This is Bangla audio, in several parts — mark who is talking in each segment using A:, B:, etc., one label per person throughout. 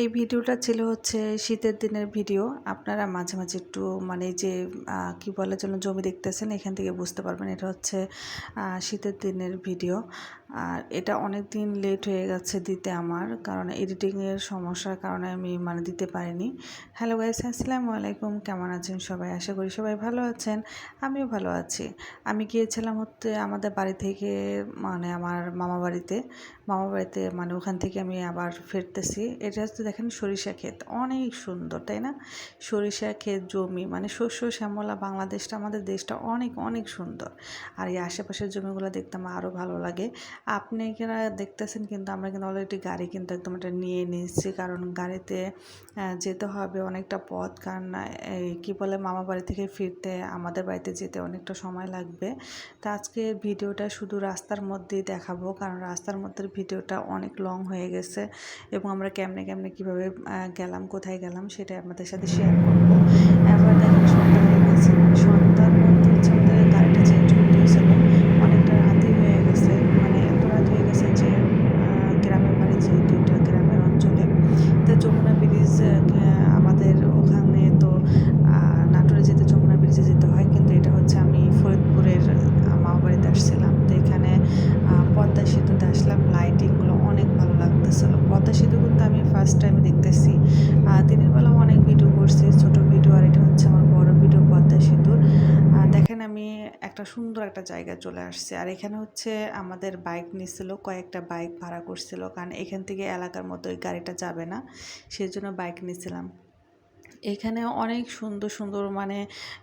A: এই ভিডিওটা ছিল হচ্ছে শীতের দিনের ভিডিও। আপনারা মাঝে মাঝে একটু মানে যে কি বলে যেন জমি দেখতেছেন, এখান থেকে বুঝতে পারবেন এটা হচ্ছে শীতের দিনের ভিডিও। আর এটা অনেক দিন লেট হয়ে গেছে দিতে আমার, কারণ এডিটিংয়ের সমস্যার কারণে আমি মানে দিতে পারিনি। হ্যালো গাইস আসসালামু আলাইকুম, কেমন আছেন সবাই? আশা করি সবাই ভালো আছেন, আমিও ভালো আছি। আমি গিয়েছিলাম হচ্ছে আমাদের বাড়ি থেকে মানে আমার মামা বাড়িতে মামা বাড়িতে মানে ওখান থেকে আমি আবার ফিরতেছি। এটা হচ্ছে দেখেন সরিষা ক্ষেত, অনেক সুন্দর, তাই না? সরিষা ক্ষেত, জমি মানে শস্য, শ্যামলা, বাংলাদেশটা, আমাদের দেশটা অনেক অনেক সুন্দর। আর এই আশেপাশের জমিগুলো দেখতে আমার আরও ভালো লাগে। আপনি এখানে দেখতেছেন কিন্তু আমরা কিন্তু অলরেডি গাড়ি কিন্তু একদম এটা নিয়ে নিয়েছি, কারণ গাড়িতে যেতে হবে অনেকটা পথ। কারণ কী বলে মামা বাড়ি থেকে ফিরতে আমাদের বাড়িতে যেতে অনেকটা সময় লাগবে। তো আজকে ভিডিওটা শুধু রাস্তার মধ্যেই দেখাবো, কারণ রাস্তার মধ্যে ভিডিওটা অনেক লং হয়ে গেছে এবং আমরা কেমনে কেমনে কীভাবে গেলাম কোথায় গেলাম সেটা আপনাদের সাথে শেয়ার করব এবার দেখেন সন্ধ্যা হয়ে গেছে সন্ধ্যার মধ্যে হচ্ছে আমাদের গাড়িটা চেঞ্জ করতে হয়েছিল অনেকটা রাতই হয়ে গেছে মানে এত রাত হয়ে গেছে যে আহ, গ্রামের বাড়ি যেহেতু এটা গ্রামের অঞ্চলে তো যমুনা ব্রিজ আমাদের ওখানে তো আহ, নাটোরে যেতে যমুনা ব্রিজে যেতে হয় কিন্তু এটা হচ্ছে আমি ফরিদপুরের আহ, মামা বাড়িতে আসছিলাম তো এখানে আহ, পদ্মা সেতুতে আসলাম লাইটিংগুলো অনেক পদ্মা সেতু কিন্তু আমি ফার্স্ট টাইম দেখতেছি। দিনের বেলা অনেক ভিডিও করছি, ছোট ভিডিও আর এটা হচ্ছে আমার বড় ভিডিও পদ্মা সেতুর। দেখেন আমি একটা সুন্দর একটা জায়গা চলে আসছি। আর এখানে হচ্ছে আমাদের বাইক নিছিল, কয়েকটা বাইক ভাড়া করছিল, কারণ এখান থেকে এলাকার মতো ওই গাড়িটা যাবে না। সেই জন্য বাইক নিয়েছিলাম এখানে অনেক সুন্দর সুন্দর মানে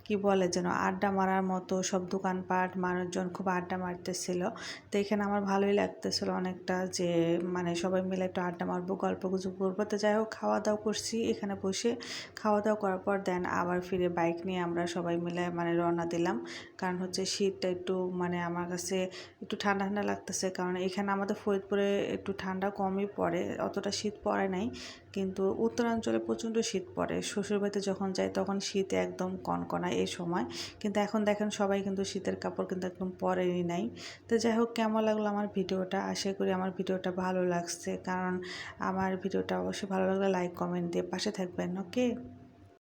A: কি বলে যেন আড্ডা মারার মতো সব দোকানপাট, মানুষজন খুব আড্ডা মারতেছিল। তো এখানে আমার ভালোই লাগতেছিল অনেকটা যে মানে সবাই মিলে একটু আড্ডা মারবো, গল্প গুজব করব। তো যাই হোক খাওয়া দাওয়া করছি এখানে বসে। খাওয়া দাওয়া করার পর দেন আবার ফিরে বাইক নিয়ে আমরা সবাই মিলে মানে রওনা দিলাম। কারণ হচ্ছে শীতটা একটু মানে আমার কাছে একটু ঠান্ডা ঠান্ডা লাগতেছে। কারণ এখানে আমাদের ফরিদপুরে একটু ঠান্ডা কমই পড়ে, অতটা শীত পড়ে নাই। কিন্তু উত্তরাঞ্চলে প্রচণ্ড শীত পড়ে। শ্বশুরবাড়িতে যখন যাই তখন শীতে একদম কনকনা এই সময়। কিন্তু এখন দেখেন সবাই কিন্তু শীতের কাপড় কিন্তু একদম পরেনি নাই। তো যাই হোক, কেমন লাগল আমার ভিডিওটা? আশা করি আমার ভিডিওটা ভালো লাগছে। কারণ আমার ভিডিওটা অবশ্যই ভালো লাগলে লাইক কমেন্ট দিয়ে পাশে থাকবেন ওকে